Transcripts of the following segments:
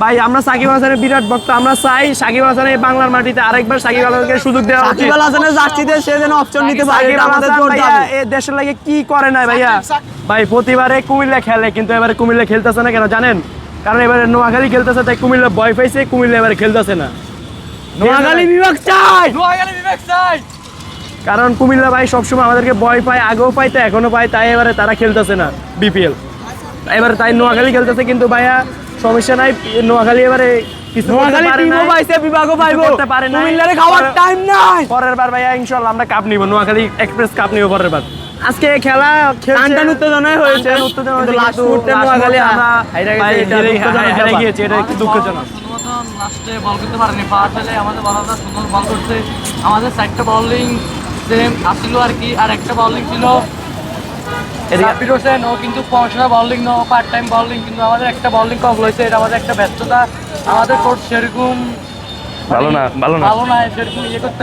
ভাই আমরা সাকিব হাসানের বিরাট ভক্ত আমরা চাই সাকিব হাসান এই বাংলার মাটিতে আরেকবার সাকিব হাসানকে সুযোগ দেওয়া উচিত। সাকিব হাসানের জার্সিতে সে যেন অপশন নিতে পারে সাকিব এটা আমাদের হাসান জোর ভাইয়া দাবি। এ দেশের লাগে কি করে নাই ভাইয়া? ভাই প্রতিবারে কুমিল্লা খেলে কিন্তু এবারে কুমিল্লা খেলতেছে না কেন জানেন? কারণ এবারে নোয়াখালী খেলতেছে তাই কুমিল্লা ভয় পাইছে কুমিল্লা এবারে খেলতেছে না। নোয়াখালী বিভাগ চাই! বিভাগ চাই! কারণ কুমিল্লা ভাই সবসময় আমাদেরকে ভয় পায় আগেও পায় তো এখনও পায় তাই এবারে তারা খেলতেছে না বিপিএল এবারে তাই নোয়াখালী খেলতেছে কিন্তু ভাইয়া সমস্যা নাই নোয়াখালী এবারে কিছু নোয়াখালী টিমও পাইছে বিভাগও পাইবো। করতে পারে নাই। কুমিল্লারে খাওয়ার টাইম নাই। পরের বার ভাইয়া ইনশাল্লাহ আমরা কাপ নিব নোয়াখালী এক্সপ্রেস কাপ নিব পরের বার। আজকে খেলা টানটান উত্তেজনায় হয়েছে। উত্তেজনা লাস্ট মুহূর্তে নোয়াখালী আমরা আমরা হাইরা ভাই গেছে, এটা হেরে- দুঃখজনক। হেরে ব্যাপার। গিয়েছি, এটা একটু দুঃখজনক। লাস্টে বল করতে পারেনি। পাওয়ার ফেলে আমাদের বলাররা সুন্দর বল করছে আমাদের চারটা বলিং সেম আর কি আর একটা বলিং ছিল সাব্বির হোসেন ও কিন্তু পড়াশোনা bowling no part time bowling কিন্তু আমাদের একটা বলিং কম হয়েছে এটা আমাদের একটা ব্যর্থতা। আমাদের সেরকম ভালো না, ভালো না। ভালো না সেরকম ইয়ে করতে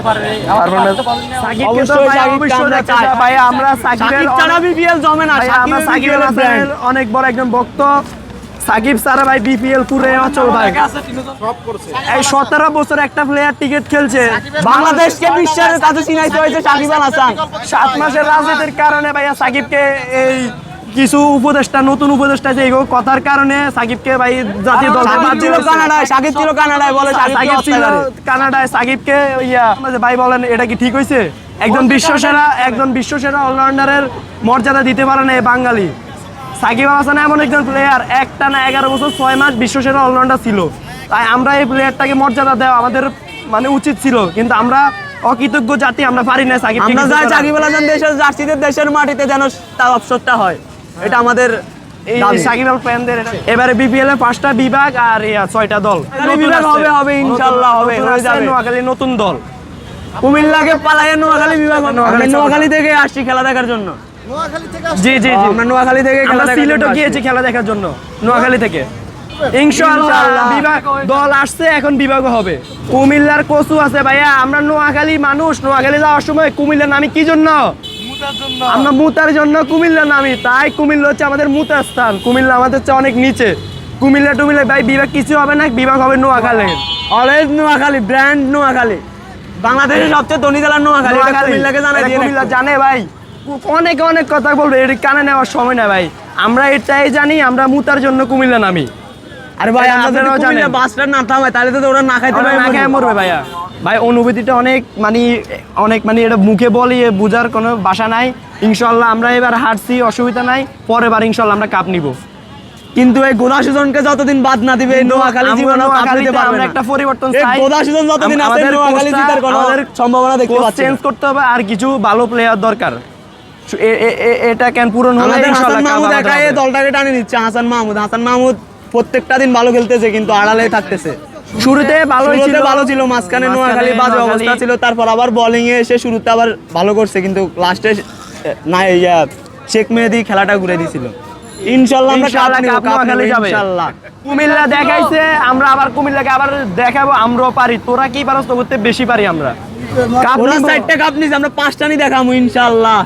আমরা সাকিবের অনেক বড় একজন ভক্ত। সাকিব ছাড়া ভাই বিপিএল পুরে অচল ভাই। এই সতেরো বছর একটা প্লেয়ার টিকিট খেলছে। বাংলাদেশকে বিশ্বের কাছে চিনাইতে হয়েছে সাকিব আল হাসান। সাত মাসের রাজনীতির কারণে ভাইয়া সাকিবকে এই কিছু উপদেষ্টা নতুন উপদেষ্টা যে কথার কারণে সাকিবকে ভাই জাতীয় দল ছিল কানাডায় সাকিব ছিল কানাডায় বলে সাকিব সাকিব ছিল কানাডায়। সাকিবকে ইয়া ভাই বলেন এটা কি ঠিক হয়েছে? একজন বিশ্বসেরা একজন বিশ্বসেরা অলরাউন্ডারের মর্যাদা দিতে পারে না এই বাঙালি। সাকিব আল হাসান এমন একজন প্লেয়ার একটা না এগারো বছর ছয় মাস বিশ্বসেরা অলরাউন্ডার ছিল। তাই আমরা এই প্লেয়ারটাকে মর্যাদা দেওয়া আমাদের মানে উচিত ছিল। কিন্তু আমরা অকৃতজ্ঞ জাতি আমরা পারি না সাকিব আমরা চাই সাকিব আল হাসান দেশের জার্সিতে দেশের মাটিতে যেন তার অবসরটা হয়। এটা আমাদের এই সাকিব আল ফ্যানদের এবারে বিপিএল এ পাঁচটা বিভাগ আর ছয়টা দল। বিভাগ হবে, হবে, ইনশাআল্লাহ হবে, হয়ে যাবে। নোয়াখালী নতুন দল। কুমিল্লাকে পালাইয়ে নোয়াখালী বিভাগ। নোয়াখালী থেকে আসছি খেলা দেখার জন্য। জি জি জি। আমরা নোয়াখালী থেকে খেলা সিলেটও গিয়েছি খেলা দেখার জন্য নোয়াখালী থেকে। ইনশাআল্লাহ। ইনশাআল্লাহ। বিভাগ দল আসছে এখন বিভাগ হবে। কুমিল্লার কচু আছে ভাইয়া। আমরা নোয়াখালী মানুষ নোয়াখালী যাওয়ার সময় কুমিল্লার নামি কি জন্য? আমরা মুতার জন্য কুমিল্লা নামি তাই কুমিল্লা হচ্ছে আমাদের মুতার স্থান। কুমিল্লা আমাদের চেয়ে অনেক নিচে। কুমিল্লা টুমিল্লা ভাই বিভাগ কিছু হবে না বিভাগ হবে Noakhali. Always Noakhali brand Noakhali. বাংলাদেশের সবচেয়ে ধনী জেলা নোয়াখালী এটা কুমিল্লাকে জানাই কুমিল্লা জানে ভাই। অনেক অনেক কথা বলবে এটা কানে নেওয়ার সময় না ভাই। আমরা এটাই জানি আমরা মুতার জন্য কুমিল্লা নামি। আরে ভাই আপনারাও জানেন। বাসটা না থামায় তাহলে তো ওরা না খাইতে পারে না খেয়ে মরবে ভাইয়া। ভাই অনুভূতিটা অনেক মানে অনেক মানে এটা মুখে বলি বোঝার কোনো ভাষা নাই। ইনশাল্লাহ আমরা এবার হারছি অসুবিধা নাই। পরের বার ইনশাল্লাহ আমরা কাপ নিব। কিন্তু এই গোদা সুজনকে যতদিন বাদ না দিবে নোয়াখালী জীবনে আমরা একটা পরিবর্তন চাই। গোদা সুজন যতদিন আছে নোয়াখালী জিতার কোনো সম্ভাবনা দেখতে পাচ্ছি চেঞ্জ করতে হবে আর কিছু ভালো প্লেয়ার দরকার। এটা কেন পূরণ হলে? মাহমুদ একাই দলটাকে টানে নিচ্ছে হাসান মাহমুদ। হাসান মাহমুদ প্রত্যেকটা দিন ভালো খেলতেছে কিন্তু আড়ালে থাকতেছে। শুরুতে শুরুতে ভালো ছিল মাঝখানে নোয়াখালী বাজে অবস্থা ছিল তারপর আবার বোলিং এ এসে শুরুতে আবার ভালো করছে কিন্তু লাস্টে না ইয়া শেখ মেহেদি খেলাটা ঘুরে দিছিল। আমরা কাপ নিব কাপ নিব যাবে। কুমিল্লা দেখাইছে আমরা আবার কুমিল্লাকে আবার দেখাবো আমরাও পারি। তোরা কি পারস তো করতে বেশি পারি আমরা। কাপ নিবো। চারটা কাপ নিছে আমরা পাঁচটা নি দেখামু ইনশাল্লাহ